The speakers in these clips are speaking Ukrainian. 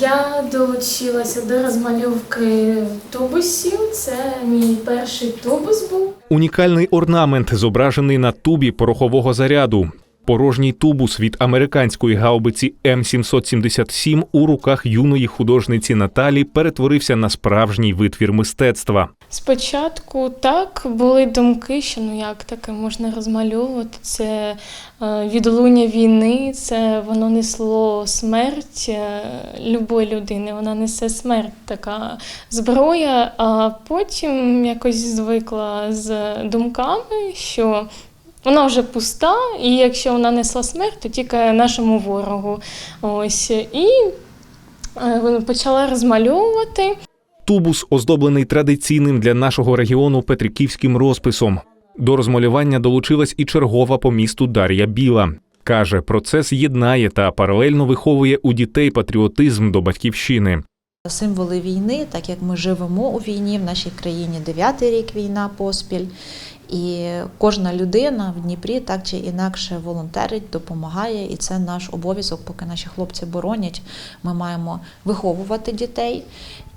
Я долучилася до розмальовки тубусів. Це мій перший тубус був. Унікальний орнамент зображений на тубі порохового заряду. Порожній тубус від американської гаубиці М777 у руках юної художниці Наталі перетворився на справжній витвір мистецтва. Спочатку так були думки, що ну як таке можна розмальовувати. Це е, відлуння війни, це воно несло смерть е, любої людини. Вона несе смерть, така зброя. А потім якось звикла з думками, що вона вже пуста, і якщо вона несла смерть, то тільки нашому ворогу. Ось і е, почала розмальовувати. Тубус оздоблений традиційним для нашого регіону петриківським розписом. До розмалювання долучилась і чергова по місту Дар'я Біла. Каже, процес єднає та паралельно виховує у дітей патріотизм до батьківщини. Символи війни, так як ми живемо у війні, в нашій країні дев'ятий рік війна поспіль. І кожна людина в Дніпрі так чи інакше волонтерить, допомагає, і це наш обов'язок, поки наші хлопці боронять. Ми маємо виховувати дітей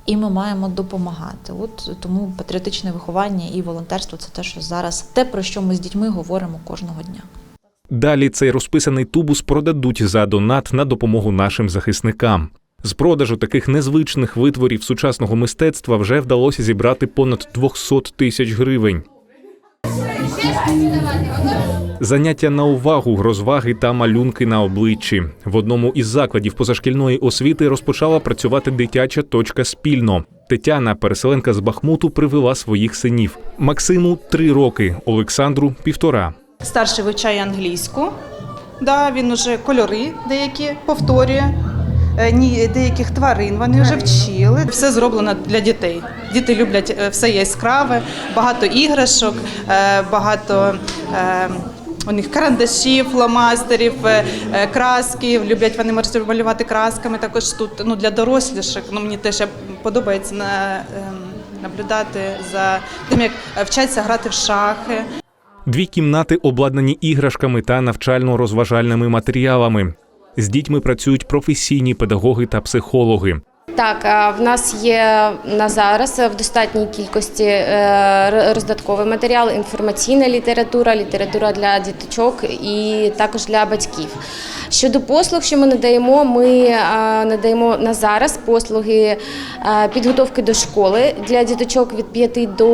і ми маємо допомагати. От тому патріотичне виховання і волонтерство це те, що зараз те, про що ми з дітьми говоримо кожного дня. Далі цей розписаний тубус продадуть за донат на допомогу нашим захисникам. З продажу таких незвичних витворів сучасного мистецтва вже вдалося зібрати понад 200 тисяч гривень. Заняття на увагу, розваги та малюнки на обличчі. В одному із закладів позашкільної освіти розпочала працювати дитяча точка спільно. Тетяна, переселенка з Бахмуту, привела своїх синів. Максиму три роки, Олександру півтора. Старший вивчає англійську. Да, він уже кольори деякі повторює. Е, Ні, деяких тварин вони вже вчили. Все зроблено для дітей. Діти люблять е, все яскраве, багато іграшок, е, багато у них карандашів, фломастерів, е. Люблять вони малювати красками. Також тут ну, для доросліших. Ну, мені теж подобається на, ем, наблюдати за тим, як вчаться грати в шахи. Дві кімнати обладнані іграшками та навчально-розважальними матеріалами. З дітьми працюють професійні педагоги та психологи. Так, в нас є на зараз в достатній кількості е, роздатковий матеріал, інформаційна література, література для діточок і також для батьків. Щодо послуг, що ми надаємо, ми е, надаємо на зараз послуги е, підготовки до школи для діточок від 5 до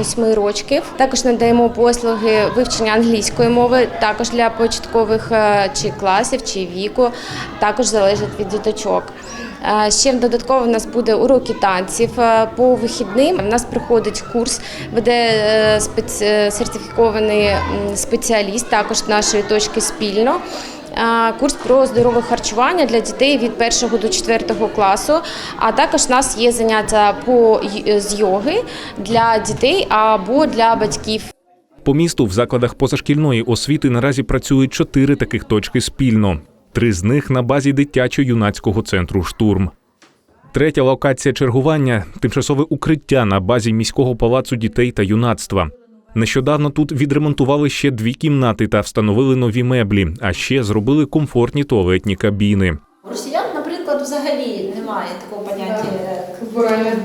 8 років. Також надаємо послуги вивчення англійської мови, також для початкових е, чи класів, чи віку, також залежить від діточок. Е, Ще додатково в нас буде уроки танців е, по вихідним. У нас проходить курс, веде е, сертифікований спеціаліст, також нашої точки спільно. Курс про здорове харчування для дітей від 1 до 4 класу. А також у нас є заняття по з йоги для дітей або для батьків. По місту в закладах позашкільної освіти наразі працюють чотири таких точки спільно. Три з них на базі дитячо-юнацького центру Штурм. Третя локація чергування тимчасове укриття на базі міського палацу дітей та юнацтва. Нещодавно тут відремонтували ще дві кімнати та встановили нові меблі, а ще зробили комфортні туалетні кабіни. Росіян, наприклад, взагалі немає такого поняття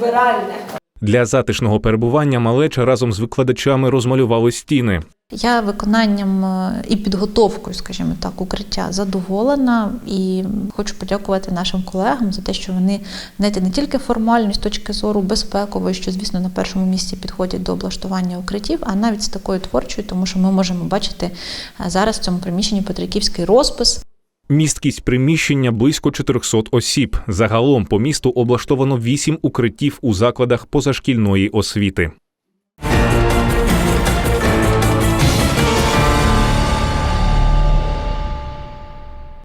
як. Для затишного перебування малеча разом з викладачами розмалювали стіни. Я виконанням е, і підготовкою, скажімо так, укриття задоволена і хочу подякувати нашим колегам за те, що вони знаєте, не тільки формально з точки зору безпекової, що звісно на першому місці підходять до облаштування укриттів, а навіть з такою творчою, тому що ми можемо бачити е, зараз в цьому приміщенні Петриківський розпис. Місткість приміщення близько 400 осіб. Загалом по місту облаштовано 8 укриттів у закладах позашкільної освіти.